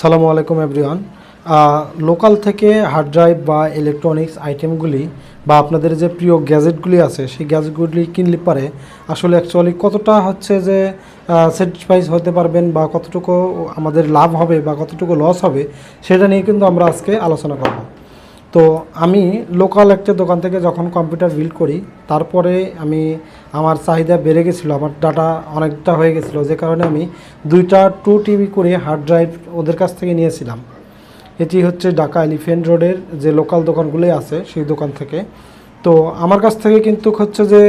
সালামু আলাইকুম everyone local থেকে হার্ড ড্রাইভ বা ইলেকট্রনিক্স আইটেমগুলি বা আপনাদের যে প্রিয় গ্যাজেটগুলি আছে, সেই গ্যাজেটগুলি কিনলে পারে। আসলে অ্যাকচুয়ালি কতটা হচ্ছে যে স্যাটিসফাইজ হতে পারবেন বা কতটুকু আমাদের লাভ হবে বা কতটুকু লস হবে, সেটা নিয়ে কিন্তু আমরা আজকে আলোচনা করব। তো আমি লোকাল একটা দোকান থেকে যখন কম্পিউটার বিল্ড করি, তারপরে আমি আমার চাহিদা বেড়ে গেছিল, আমার ডাটা অনেকটা হয়ে গেছিল, যে কারণে আমি দুইটা টু টিবি করে হার্ড ড্রাইভ ওদের কাছ থেকে নিয়েছিলাম। এটি হচ্ছে ঢাকা এলিফেন্ট রোডের যে লোকাল দোকানগুলোই আছে সেই দোকান থেকে। তো আমার কাছ থেকে কিন্তু হচ্ছে যে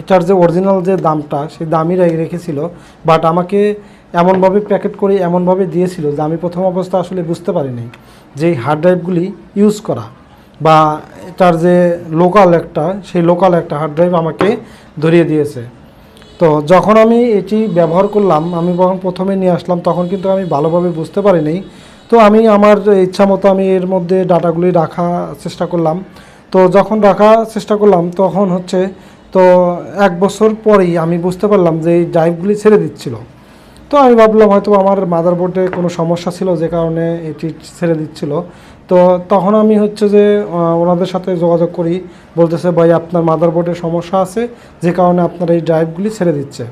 এটার যে অরিজিনাল যে দামটা, সেই দামই রেখেছিল বাট আমাকে এমনভাবে প্যাকেট করে এমনভাবে দিয়েছিল যে আমি প্রথম অবস্থা আসলে বুঝতে পারিনি যে হার্ড ড্রাইভগুলি ইউজ করা বা এটার যে লোকাল একটা, সেই লোকাল একটা হার্ড ড্রাইভ আমাকে ধরিয়ে দিয়েছে। তো যখন আমি এটি ব্যবহার করলাম, আমি যখন প্রথমে নিয়ে আসলাম, তখন কিন্তু আমি ভালোভাবে বুঝতে পারিনি। তো আমি আমার ইচ্ছা মতো আমি এর মধ্যে ডাটাগুলি রাখা চেষ্টা করলাম। তো যখন রাখা চেষ্টা করলাম, তখন হচ্ছে তো এক বছর পরেই আমি বুঝতে পারলাম যে এই ড্রাইভগুলি ছেড়ে দিচ্ছিল। তো আমি ভাবলাম হয়তো আমার মাদারবোর্ডে কোনো সমস্যা ছিল, যে কারণে এটি ছেড়ে দিচ্ছিল। তো তখন আমি হচ্ছে যে ওনাদের সাথে যোগাযোগ করি, বলতেছে, ভাই, আপনার মাদারবোর্ডে সমস্যা আছে, যে কারণে আপনার এই ড্রাইভগুলি ছেড়ে দিচ্ছে।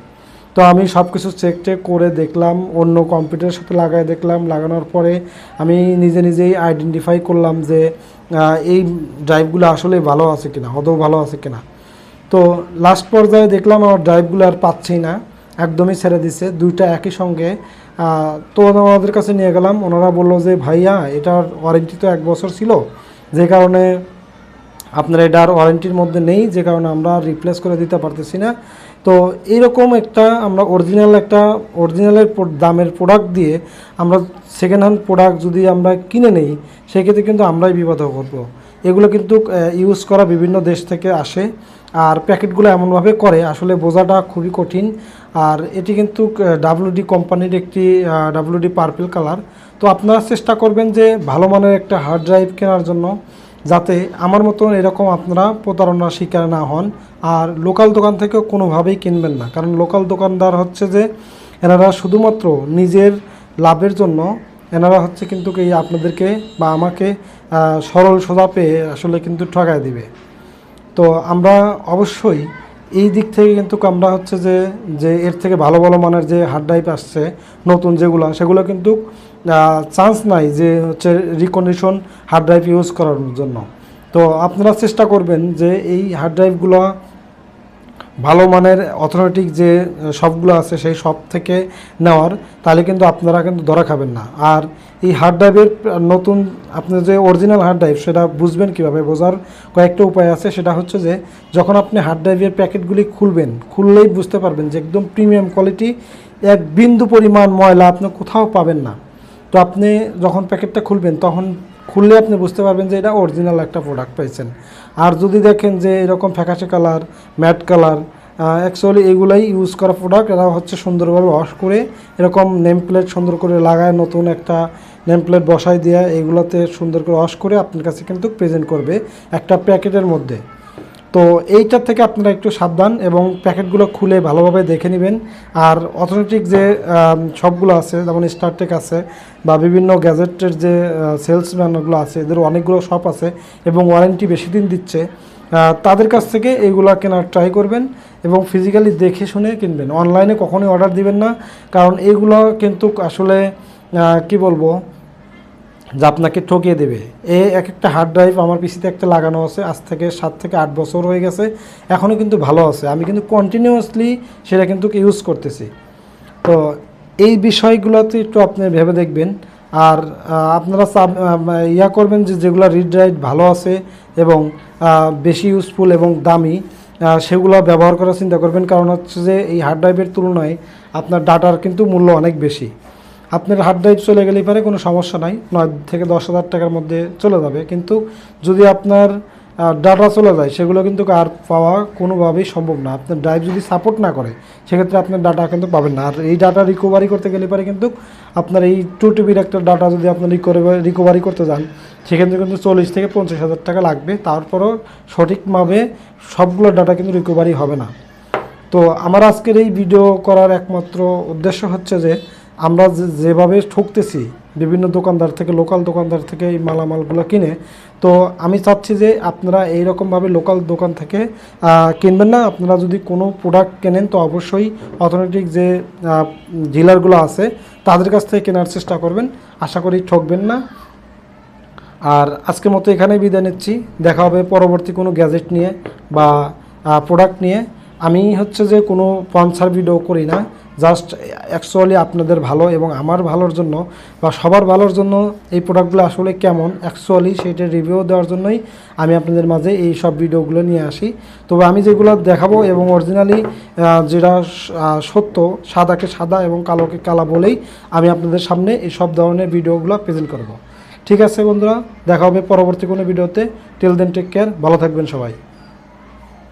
তো আমি সব কিছু চেক টেক করে দেখলাম, অন্য কম্পিউটারের সাথে লাগাই দেখলাম, লাগানোর পরে আমি নিজে নিজেই আইডেন্টিফাই করলাম যে এই ড্রাইভগুলো আসলে ভালো আছে কিনা আদৌ ভালো আছে কিনা। তো লাস্ট পর্যায়ে দেখলাম, আমার ড্রাইভগুলো আর পাচ্ছি না। একদমই ছেড়ে দিছে। দুইটা একই সঙ্গে। তো ওনাদের কাছে নিয়ে গেলাম। ওনারা বলল যে, ভাইয়া, এটার ওয়ারেন্টি তো এক বছর ছিল। যে কারণে আপনার এটা আর ওয়ারেন্টির মধ্যে নেই। যে কারণে আমরা রিপ্লেস করে দিতে পারতেছি না। তো এইরকম একটা আমরা অরিজিনাল একটা অরিজিনালের দামের প্রোডাক্ট দিয়ে আমরা সেকেন্ড হ্যান্ড প্রোডাক্ট যদি আমরা কিনে নেই, সেক্ষেত্রে কিন্তু আমরাই বিপদে করব এগুলো কিন্তু ইউজ করা বিভিন্ন দেশ থেকে আসে। আর প্যাকেটগুলো এমনভাবে করে, আসলে বোঝাটা খুবই কঠিন। আর এটি কিন্তু ডাব্লিউডি কোম্পানির একটি ডাব্লিউডি পার্পেল কালার তো আপনারা চেষ্টা করবেন যে ভালো মানের একটা হার্ড ড্রাইভ কেনার জন্য, যাতে আমার মতন এরকম আপনারা প্রতারণার শিকার না হন। আর লোকাল দোকান থেকেও কোনোভাবেই কিনবেন না। কারণ লোকাল দোকানদার হচ্ছে যে, এনারা শুধুমাত্র নিজের লাভের জন্য, এনারা হচ্ছে কিন্তু এই আপনাদেরকে বা আমাকে সরল সোজা পেয়ে আসলে কিন্তু ঠকায় দিবে। তো আমরা অবশ্যই এই দিক থেকে কিন্তু আমরা হচ্ছে যে যে এর থেকে ভালো ভালো মানের যে হার্ড ড্রাইভ আসছে, নতুন যেগুলো, সেগুলো কিন্তু চান্স নাই যে হচ্ছে রিকন্ডিশন হার্ড ড্রাইভ ইউজ করার জন্য। তো আপনারা চেষ্টা করবেন যে এই হার্ড ড্রাইভগুলো ভালো মানের অথেন্টিক যে শপগুলো আছে সেই শপ থেকে নেওয়ার, তাহলে কিন্তু আপনারা কিন্তু ধরা খাবেন না। আর এই হার্ড ড্রাইভের নতুন আপনার যে অরিজিনাল হার্ড ড্রাইভ সেটা বুঝবেন কীভাবে? বোঝার কয়েকটা উপায় আছে। সেটা হচ্ছে যে, যখন আপনি হার্ড ড্রাইভের প্যাকেটগুলি খুলবেন, খুললেই বুঝতে পারবেন যে একদম প্রিমিয়াম কোয়ালিটি এক বিন্দু পরিমাণ ময়লা আপনি কোথাও পাবেন না। তো আপনি যখন প্যাকেটটা খুলবেন, তখন খুললে আপনি বুঝতে পারবেন যে এটা অরিজিনাল একটা প্রোডাক্ট পাইছেন। আর যদি দেখেন যে এরকম ফ্যাকাশে কালার ম্যাট কালার অ্যাকচুয়ালি এগুলাই ইউজ করা প্রোডাক্ট এরা হচ্ছে সুন্দরভাবে ওয়াশ করে এরকম নেম প্লেট সুন্দর করে লাগায়, নতুন একটা নেম প্লেট বসাই দেওয়া এগুলোতে সুন্দর করে ওয়াশ করে আপনার কাছে কিন্তু প্রেজেন্ট করবে একটা প্যাকেটের মধ্যে। তো এইটার থেকে আপনারা একটু সাবধান এবং প্যাকেটগুলো খুলে ভালোভাবে দেখে নেবেন। আর অথেন্টিক যে সবগুলো আছে, যেমন স্টারটেক আছে বা বিভিন্ন গ্যাজেটের যে সেলসম্যানগুলো আছে, এদের অনেকগুলো শপ আছে এবং ওয়ারেন্টি বেশি দিন দিচ্ছে তাদের কাছ থেকে এইগুলো কেনার ট্রাই করবেন এবং ফিজিক্যালি দেখে শুনে কিনবেন। অনলাইনে কখনোই অর্ডার দিবেন না, কারণ এইগুলো কিন্তু আসলে কি বলব যা আপনাকে ঠকিয়ে দেবে। এ এক একটা হার্ড ড্রাইভ আমার পিসিতে একটা লাগানো আছে, আজ থেকে সাত থেকে আট বছর হয়ে গেছে, এখনও কিন্তু ভালো আছে। আমি কিন্তু কন্টিনিউয়াসলি সেটা কিন্তু ইউজ করতেছি। তো এই বিষয়গুলোতে একটু আপনি ভেবে দেখবেন। আর আপনারা ইয়া করবেন যে যেগুলো রিড রাইট ভালো আছে এবং বেশি ইউজফুল এবং দামি সেগুলো ব্যবহার করার চিন্তা করবেন। কারণ হচ্ছে যে এই হার্ড ড্রাইভের তুলনায় আপনার ডাটার কিন্তু মূল্য অনেক বেশি। আপনার হার্ড ড্রাইভ চলে গেলেই পারে কোনো সমস্যা নাই। নয় থেকে দশ হাজার টাকার মধ্যে চলে যাবে। কিন্তু যদি আপনার ডাটা চলে যায়, সেগুলো কিন্তু আর পাওয়া কোনোভাবেই সম্ভব না। আপনার ড্রাইভ যদি সাপোর্ট না করে, সেক্ষেত্রে আপনার ডাটা কিন্তু পাবেন না। আর এই ডাটা রিকভারি করতে গেলে পারে কিন্তু আপনার এই টু টিবির একটা ডাটা যদি আপনি রিকভারি করতে যান, সেক্ষেত্রে কিন্তু চল্লিশ থেকে পঞ্চাশ হাজার টাকা লাগবে। তারপরও সঠিকভাবে সবগুলো ডাটা কিন্তু রিকভারি হবে না। তো আমার আজকের এই ভিডিও করার একমাত্র উদ্দেশ্য হচ্ছে যে আমরা যেভাবে ঠকতেছি, বিভিন্ন দোকানদার থেকে লোকাল দোকানদার থেকে এই মালামালগুলো কিনে, তো আমি চাচ্ছি যে আপনারা এই এইরকমভাবে লোকাল দোকান থেকে কিনবেন না। আপনারা যদি কোনো প্রোডাক্ট কেনেন, তো অবশ্যই অথেন্টিক যে ডিলারগুলো আছে, তাদের কাছ থেকে কেনার চেষ্টা করবেন। আশা করি ঠকবেন না। আর আজকের মতো এখানেই বিদায় নিচ্ছি। দেখা হবে পরবর্তী কোনো গ্যাজেট নিয়ে বা প্রোডাক্ট নিয়ে। আমি হচ্ছে যে কোনো স্পন্সার ভিডিও করি না। জাস্ট অ্যাকচুয়ালি আপনাদের ভালো এবং আমার ভালোর জন্য বা সবার ভালোর জন্য এই প্রোডাক্টগুলো আসলে কেমন? অ্যাকচুয়ালি সেইটা রিভিউ দেওয়ার জন্যই আমি আপনাদের মাঝে এই সব ভিডিওগুলো নিয়ে আসি। তবে আমি যেগুলো দেখাবো এবং অরিজিনালি যেটা সত্য, সাদাকে সাদা এবং কালোকে কালা বলেই আমি আপনাদের সামনে এই সব ধরনের ভিডিওগুলো প্রেজেন্ট করব। ঠিক আছে বন্ধুরা, দেখা হবে পরবর্তী কোনো ভিডিওতে টিল দেন টেক কেয়ার ভালো থাকবেন সবাই।